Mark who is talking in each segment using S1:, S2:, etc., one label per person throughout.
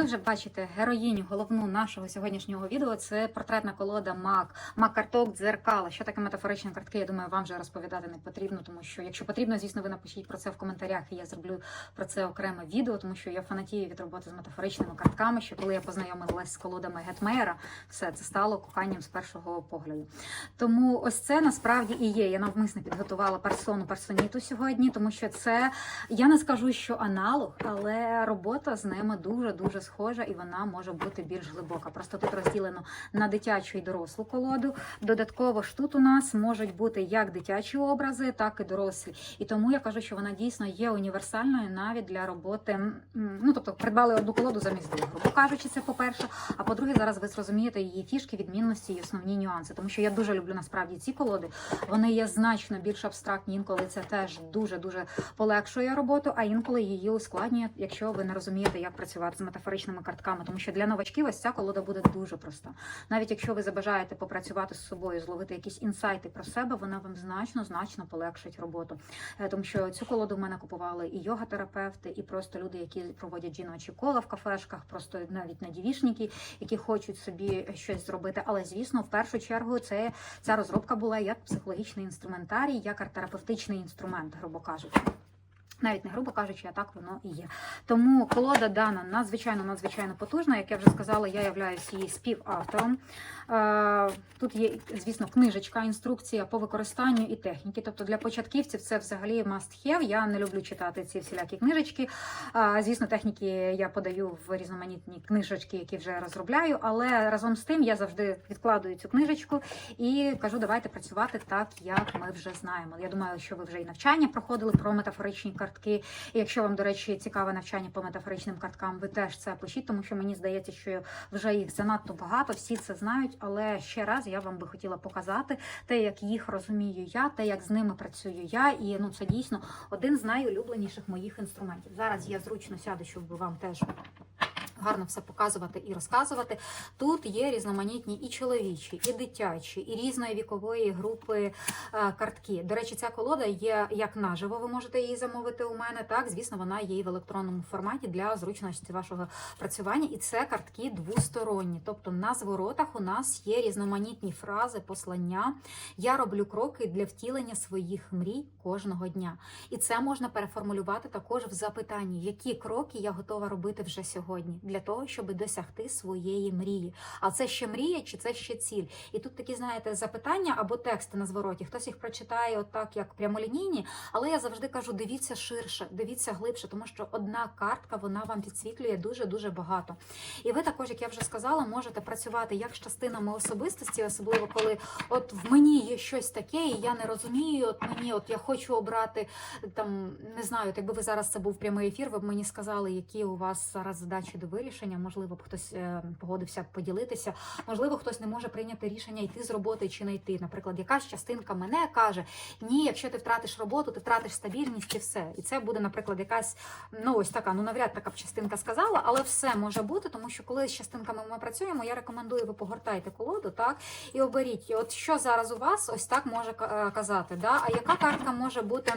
S1: Ви вже бачите героїню головну нашого сьогоднішнього відео. Це портретна колода Мак, Мак карток дзеркала. Що таке метафоричні картки? Я думаю, вам вже розповідати не потрібно, тому що якщо потрібно, звісно, ви напишіть про це в коментарях, і я зроблю про це окреме відео, тому що я фанатію від роботи з метафоричними картками. Що коли я познайомилась з колодами Гетмейера, все це стало коханням з першого погляду. Тому ось це насправді і є. Я навмисно підготувала персону персоніту сьогодні, тому що це я не скажу, що аналог, але робота з ними дуже дуже схожа, і вона може бути більш глибока. Просто тут розділено на дитячу і дорослу колоду. Додатково ж тут у нас можуть бути як дитячі образи, так і дорослі. І тому я кажу, що вона дійсно є універсальною навіть для роботи. Ну тобто, придбали одну колоду замість двох. Грубо кажучи, це по-перше. А по-друге, зараз ви зрозумієте її фішки, відмінності і основні нюанси. Тому що я дуже люблю насправді ці колоди. Вони є значно більш абстрактні. Інколи це теж дуже дуже полегшує роботу, а інколи її ускладнює, якщо ви не розумієте, як працювати з метафоричними картками. Тому що для новачків ось ця колода буде дуже проста. Навіть якщо ви забажаєте попрацювати з собою, зловити якісь інсайти про себе, вона вам значно значно полегшить роботу. Е, Тому що цю колоду в мене купували і йога-терапевти, і просто люди, які проводять жіночі кола в кафешках, просто навіть надівішники, які хочуть собі щось зробити. Але звісно, в першу чергу це ця розробка була як психологічний інструментарій, як арт-терапевтичний інструмент, грубо кажучи. Навіть не грубо кажучи, а так воно і є. Тому колода дана надзвичайно надзвичайно потужна. Як я вже сказала, я являюсь її співавтором. Е, Тут є, звісно, книжечка, інструкція по використанню і техніки. Тобто для початківців це взагалі must have. Я не люблю читати ці всілякі книжечки. Е, Звісно, техніки я подаю в різноманітні книжечки, які вже розробляю. Але разом з тим я завжди відкладую цю книжечку і кажу, давайте працювати так, як ми вже знаємо. Я думаю, що ви вже і навчання проходили про метафоричні картки. І якщо вам, до речі, цікаве навчання по метафоричним карткам, ви теж це пишіть, тому що мені здається, що вже їх занадто багато, всі це знають. Але ще раз я вам би хотіла показати те, як їх розумію я, те, як з ними працюю я. І ну це дійсно один з найулюбленіших моїх інструментів. Зараз я зручно сяду, щоб вам теж. Гарно все показувати і розказувати. Тут є різноманітні і чоловічі, і дитячі, і різної вікової групи е, картки. До речі, ця колода є як наживо. Ви можете її замовити у мене. Так, звісно, вона є і в електронному форматі для зручності вашого працювання. І це картки двосторонні. Тобто на зворотах у нас є різноманітні фрази, послання. Я роблю кроки для втілення своїх мрій кожного дня. І це можна переформулювати також в запитанні, які кроки я готова робити вже сьогодні для того, щоб досягти своєї мрії. А це ще мрія чи це ще ціль? І тут такі, знаєте, запитання або тексти на звороті. Хтось їх прочитає отак, як прямолінійні, але я завжди кажу: дивіться ширше, дивіться глибше, тому що одна картка вона вам підсвітлює дуже дуже багато. І ви також, як я вже сказала, можете працювати як з частинами особистості, особливо коли от в мені є щось таке, і я не розумію. От мені, от я хочу обрати там, не знаю, от якби ви зараз це був прямий ефір, ви б мені сказали, які у вас зараз задачі до вирішення. Можливо, б хтось е, погодився поділитися. Можливо, хтось не може прийняти рішення йти з роботи чи не йти. Наприклад, якась частинка мене каже: ні, якщо ти втратиш роботу, ти втратиш стабільність і все. І це буде, наприклад, якась ну ось така, ну навряд така б частинка сказала, але все може бути, тому що коли з частинками ми працюємо, я рекомендую, ви погортайте колоду, так і оберіть, от що зараз у вас ось так може казати. Да? А яка картка може бути?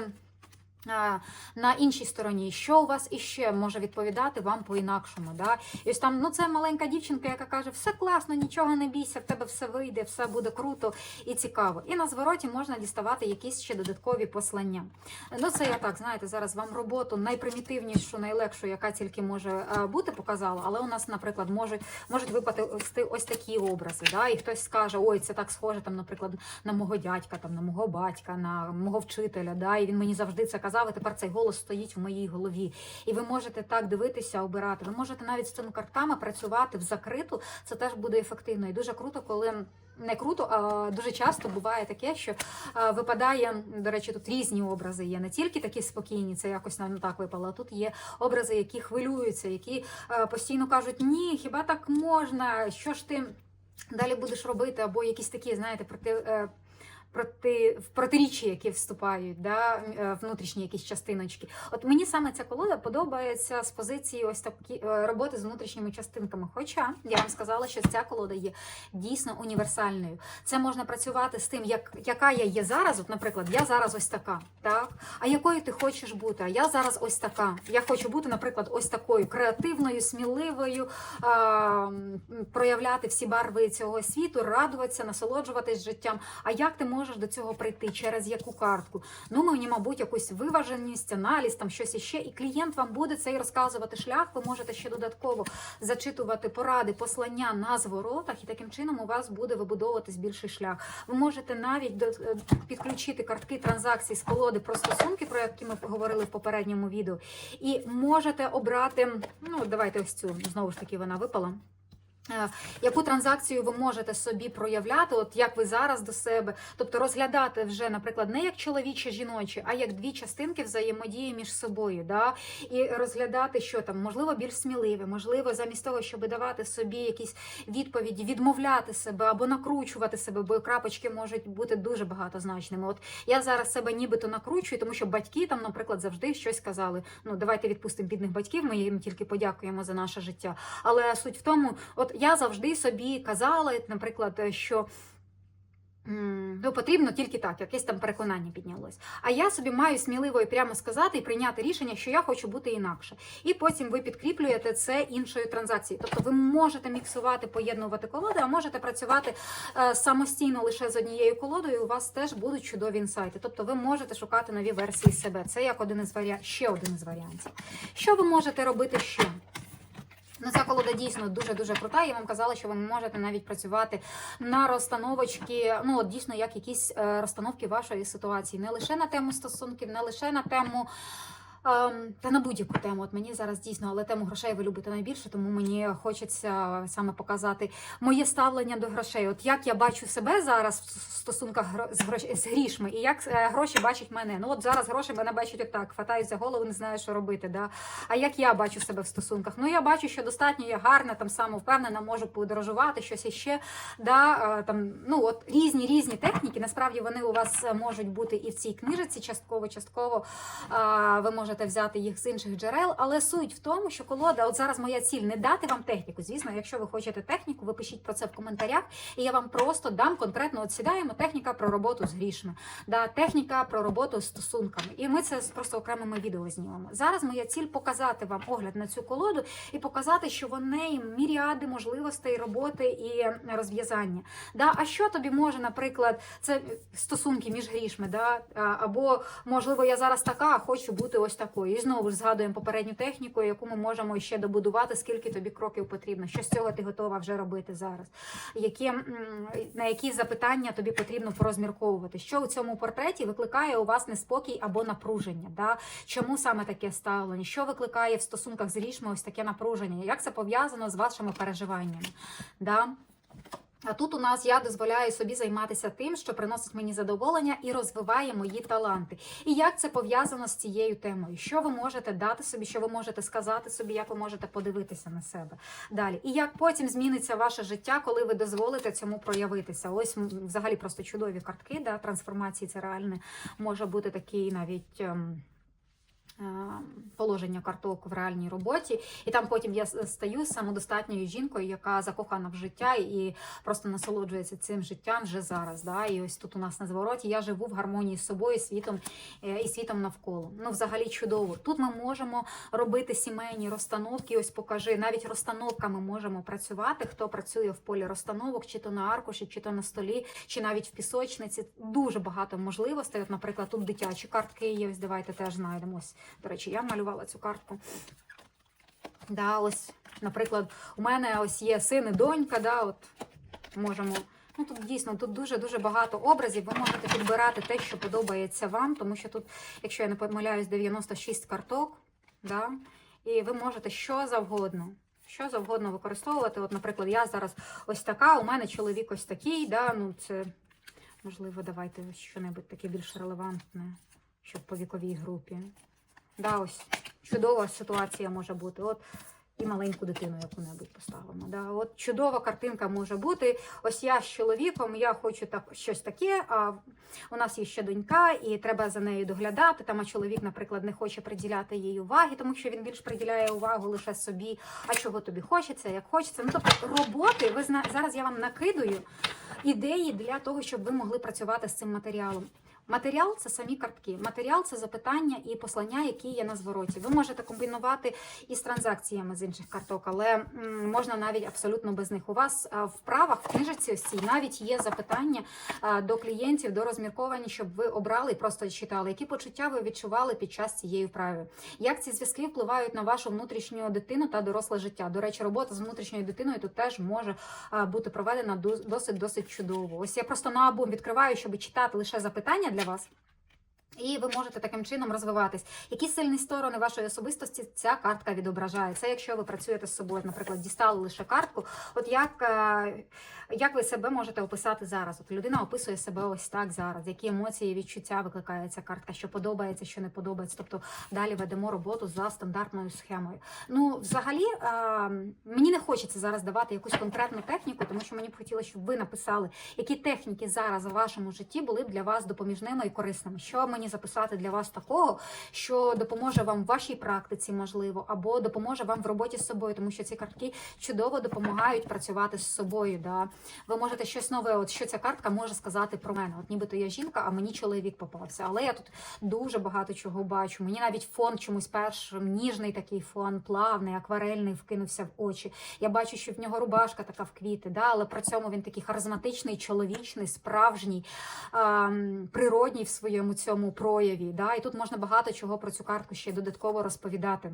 S1: На іншій стороні, що у вас іще може відповідати вам по-інакшому. Да? І ось там, ну це маленька дівчинка, яка каже, все класно, нічого не бійся, в тебе все вийде, все буде круто і цікаво. І на звороті можна діставати якісь ще додаткові послання. Ну, це я так, знаєте, зараз вам роботу найпримітивнішу, найлегшу, яка тільки може бути, показала. Але у нас, наприклад, можуть можуть випати ось, ось такі образи. Да? І хтось скаже, ой, це так схоже, там, наприклад, на мого дядька, там, на мого батька, на мого вчителя. Да? І він мені завжди це казав, і тепер цей голос стоїть в моїй голові. І ви можете так дивитися, обирати. Ви можете навіть з цими картками працювати в закриту. Це теж буде ефективно. І дуже круто, коли. Не круто, а дуже часто буває таке, що е, випадає, до речі, тут різні образи є. Не тільки такі спокійні, це якось нам так випало. Тут є образи, які хвилюються, які е, постійно кажуть, ні, хіба так можна? Що ж ти далі будеш робити? Або якісь такі, знаєте, проти. Проти в протиріччя, які вступають, да, е, внутрішні якісь частиночки. От мені саме ця колода подобається з позиції ось такі е, роботи з внутрішніми частинками. Хоча я вам сказала, що ця колода є дійсно універсальною. Це можна працювати з тим, як яка я є зараз. От, наприклад, я зараз ось така, так а якою ти хочеш бути? А я зараз ось така. Я хочу бути, наприклад, ось такою креативною, сміливою, а, проявляти всі барви цього світу, радуватися, насолоджуватись життям. А як ти можеш до цього прийти? Через яку картку? Ну, мені, мабуть, якусь виваженість, аналіз, там щось іще. І клієнт вам буде цей розказувати шлях. Ви можете ще додатково зачитувати поради, послання на зворотах, і таким чином у вас буде вибудовуватись більший шлях. Ви можете навіть до- е, підключити картки транзакцій з колоди про стосунки, про які ми говорили в попередньому відео. І можете обрати, ну давайте ось цю знову ж таки вона випала. Е, Яку транзакцію ви можете собі проявляти, от як ви зараз до себе, тобто розглядати вже, наприклад, не як чоловіче жіноче, а як дві частинки взаємодії між собою, да? і розглядати, що там можливо більш сміливе, можливо, замість того, щоб давати собі якісь відповіді, відмовляти себе або накручувати себе, бо крапочки можуть бути дуже багатозначними. От я зараз себе нібито накручую, тому що батьки там, наприклад, завжди щось казали. Ну давайте відпустимо бідних батьків. Ми їм тільки подякуємо за наше життя. Але суть в тому, от я завжди собі казала, наприклад, що. Ну, потрібно тільки так, якесь там переконання піднялось. А я собі маю сміливо і прямо сказати і прийняти рішення, що я хочу бути інакше. І потім ви підкріплюєте це іншою транзакцією. Тобто ви можете міксувати, поєднувати колоди, а можете працювати е, самостійно лише з однією колодою. і У вас теж будуть чудові інсайти. Тобто ви можете шукати нові версії себе. Це як один із варіантів, ще один із варіантів. Що ви можете робити ще? Ну, ця колода дійсно дуже дуже крута. Я вам казала, що ви можете навіть працювати на розстановочки, ну от дійсно як якісь е, розстановки вашої ситуації, не лише на тему стосунків, не лише на тему. Ем, Та на будь-яку тему, от мені зараз дійсно, але тему грошей ви любите найбільше, тому мені хочеться саме показати моє ставлення до грошей. От як я бачу себе зараз в стосунках з, грош... з грішми, і як е, гроші бачать мене. Ну от зараз гроші мене бачать отак, хватають за голову, не знаю, що робити. Да? А як я бачу себе в стосунках? Ну я бачу, що достатньо я гарна, там самовпевнена, можу подорожувати щось іще. Да, е, там, ну от різні різні техніки. Насправді вони у вас е, можуть бути і в цій книжиці, частково, частково ви можете взяти їх з інших джерел. Але суть в тому, що колода, от зараз моя ціль не дати вам техніку. Звісно, якщо ви хочете техніку, ви пишіть про це в коментарях, і я вам просто дам конкретно от сідаємо техніка про роботу з грішми, да, техніка про роботу з стосунками. І ми це просто окремими відео знімемо. Зараз моя ціль показати вам огляд на цю колоду і показати, що в неї міріади можливостей роботи і розв'язання. Да? А що тобі може, наприклад, це стосунки між грішми, да? Або можливо, я зараз така, а хочу бути ось такою. І знову ж згадуємо попередню техніку, яку ми можемо ще добудувати, скільки тобі кроків потрібно. Що з цього ти готова вже робити зараз? Які, на які запитання тобі потрібно порозмірковувати? Що у цьому портреті викликає у вас неспокій або напруження? Да? Чому саме таке ставлення? Що викликає в стосунках з грішми ось таке напруження? Як це пов'язано з вашими переживаннями? Да? А тут у нас я дозволяю собі займатися тим, що приносить мені задоволення і розвиває мої таланти. І як це пов'язано з цією темою? Що ви можете дати собі, що ви можете сказати собі, як ви можете подивитися на себе далі? І як потім зміниться ваше життя, коли ви дозволите цьому проявитися? Ось взагалі просто чудові картки, да, трансформації це реальне може бути такий навіть. Положення карток в реальній роботі, і там потім я стаю самодостатньою жінкою, яка закохана в життя і просто насолоджується цим життям вже зараз. Да? І ось тут у нас на звороті я живу в гармонії з собою, світом е, і світом навколо. Ну, взагалі чудово. Тут ми можемо робити сімейні розстановки. Ось покажи, навіть розстановками можемо працювати. Хто працює в полі розстановок, чи то на аркуші, чи то на столі, чи навіть в пісочниці. Дуже багато можливостей. От, наприклад, тут дитячі картки є. Ось давайте теж знайдемо. Ось, до речі, я малювала цю картку. Да, ось, наприклад, у мене ось є син і донька, да, от можемо. Ну тут дійсно тут дуже дуже багато образів. Ви можете підбирати те, що подобається вам, тому що тут, якщо я не помиляюсь, 96 карток, да, і ви можете що завгодно. Що завгодно використовувати. От, наприклад, я зараз ось така, у мене чоловік ось такий, да, ну це можливо, давайте щось таке більш релевантне, щоб по віковій групі. Да, ось чудова ситуація може бути. От і маленьку дитину яку-небудь поставимо. Да? От чудова картинка може бути. Ось я з чоловіком, я хочу так щось таке. А у нас є ще донька, і треба за нею доглядати. Там а чоловік, наприклад, не хоче приділяти їй уваги, тому що він більш приділяє увагу лише собі. А чого тобі хочеться, як хочеться. Ну тобто роботи, ви зна... зараз я вам накидую ідеї для того, щоб ви могли працювати з цим матеріалом. Матеріал це самі картки. Матеріал це запитання і послання, які є на звороті. Ви можете комбінувати із транзакціями з інших карток, але можна навіть абсолютно без них. У вас в правах в книжці ось цій навіть є запитання до клієнтів, до розмірковані, щоб ви обрали і просто читали, які почуття ви відчували під час цієї вправи. Як ці зв'язки впливають на вашу внутрішню дитину та доросле життя? До речі, робота з внутрішньою дитиною тут теж може бути проведена дос- досить досить чудово. Ось я просто на обум відкриваю, щоб читати лише запитання для вас. І ви можете таким чином розвиватись. Які сильні сторони вашої особистості ця картка відображає? Це якщо ви працюєте з собою, наприклад, дістали лише картку. От як, е, як ви себе можете описати зараз? От людина описує себе ось так зараз. Які емоції, відчуття викликає ця картка, що подобається, що не подобається. Тобто далі ведемо роботу за стандартною схемою. Ну, взагалі, е, мені не хочеться зараз давати якусь конкретну техніку, тому що мені б хотілося, щоб ви написали, які техніки зараз у вашому житті були б для вас допоміжними і корисними. Що мені записати для вас такого, що допоможе вам в вашій практиці, можливо, або допоможе вам в роботі з собою, тому що ці картки чудово допомагають працювати з собою. Да? Ви можете щось нове, от що ця картка може сказати про мене. От нібито я жінка, а мені чоловік попався. Але я тут дуже багато чого бачу. Мені навіть фон чомусь першим, ніжний такий фон, плавний, акварельний, вкинувся в очі. Я бачу, що в нього рубашка така в квіти, да? але при цьому він такий харизматичний, чоловічний, справжній, природній в своєму цьому прояві. Да? І тут можна багато чого про цю картку ще додатково розповідати.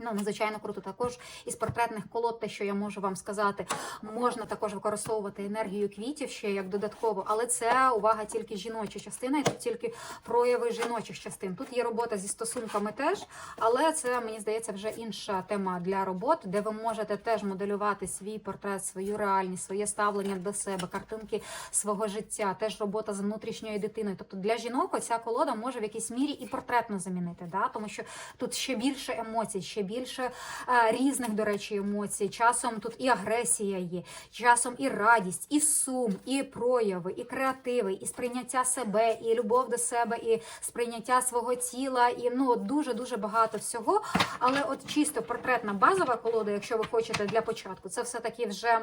S1: Ну, надзвичайно круто. Також із портретних колод, те, що я можу вам сказати, можна також використовувати енергію квітів ще як додатково, але це увага тільки жіноча частина, і тут тільки прояви жіночих частин. Тут є робота зі стосунками теж, але це мені здається вже інша тема для роботи, де ви можете теж моделювати свій портрет, свою реальність, своє ставлення до себе, картинки свого життя, теж робота з внутрішньою дитиною. Тобто для жінок ця колода може в якійсь мірі і портретно замінити, да? тому що тут ще більше емоцій, ще більше е, різних, до речі, емоцій. Часом тут і агресія є, часом і радість, і сум, і прояви, і креативи, і сприйняття себе, і любов до себе, і сприйняття свого тіла, і ну дуже дуже багато всього. Але от чисто портретна базова колода, якщо ви хочете для початку, це все таки вже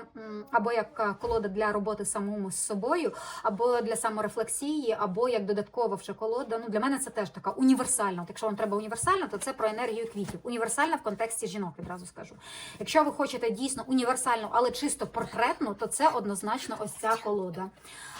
S1: або як е, колода для роботи самому з собою, або для саморефлексії, або як додаткова вже колода. Ну для мене це теж така універсальна. От якщо вам треба універсальна, то це про енергію квітів. Універсальна в контексті жінок, відразу скажу. Якщо ви хочете дійсно універсальну, але чисто портретну, то це однозначно ось ця колода.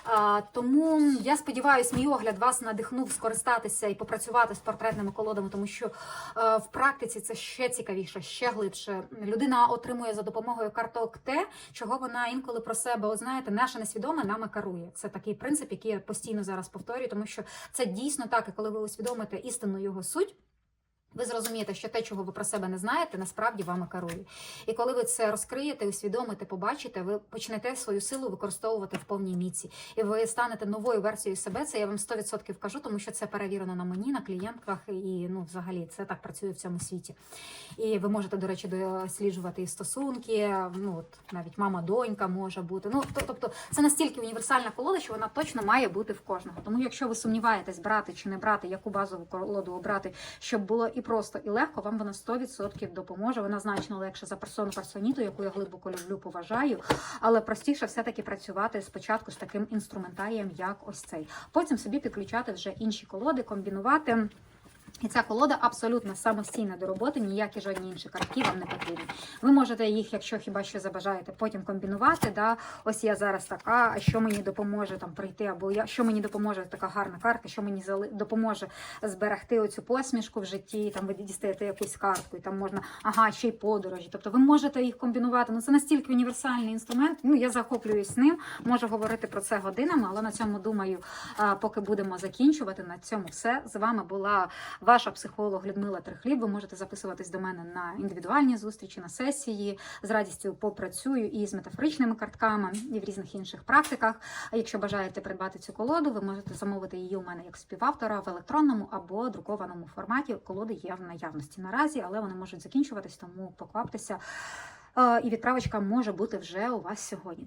S1: А, тому я сподіваюся, мій огляд вас надихнув скористатися і попрацювати з портретними колодами, тому що е, в практиці це ще цікавіше, ще глибше. Людина отримує за допомогою карток те, чого вона інколи про себе, от знаєте, наше несвідоме нами керує. Це такий принцип, який я постійно зараз повторюю, тому що це дійсно так, і коли ви усвідомите істинну його суть. Ви зрозумієте, що те, чого ви про себе не знаєте, насправді вами керує. І коли ви це розкриєте, усвідомите, побачите, ви почнете свою силу використовувати в повній міці. І ви станете новою версією себе. Це я вам 100% кажу, тому що це перевірено на мені, на клієнтках, і ну, взагалі, це так працює в цьому світі. І ви можете, до речі, досліджувати і стосунки. Ну от навіть мама-донька може бути. Ну то- тобто, це настільки універсальна колода, що вона точно має бути в кожного. Тому, якщо ви сумніваєтесь, брати чи не брати, яку базову колоду обрати, щоб було і просто, і легко, вам вона 100% допоможе. Вона значно легше за персону персоніту, яку я глибоко люблю, поважаю. Але простіше все-таки працювати спочатку з таким інструментарієм, як ось цей. Потім собі підключати вже інші колоди, комбінувати. І ця колода абсолютно самостійна до роботи, ніякі жодні інші картки вам не потрібні. Ви можете їх, якщо хіба що забажаєте, потім комбінувати. Да? Ось я зараз така, а що мені допоможе там прийти, або я що мені допоможе така гарна картка, що мені допоможе зберегти оцю посмішку в житті. Там ви дістаєте якусь картку, і там можна ага, ще й подорожі. Тобто ви можете їх комбінувати. Ну це настільки універсальний інструмент. Ну я захоплююсь ним. Можу говорити про це годинами, але на цьому думаю, поки будемо закінчувати. На цьому все з вами була ваша. психолог Людмила Трехліб. Ви можете записуватись до мене на індивідуальні зустрічі, на сесії. З радістю попрацюю і з метафоричними картками, і в різних інших практиках. А якщо бажаєте придбати цю колоду, ви можете замовити її у мене як співавтора в електронному або друкованому форматі. Колоди є в наявності наразі, але вони можуть закінчуватись, тому покваптеся. Е, І відправочка може бути вже у вас сьогодні.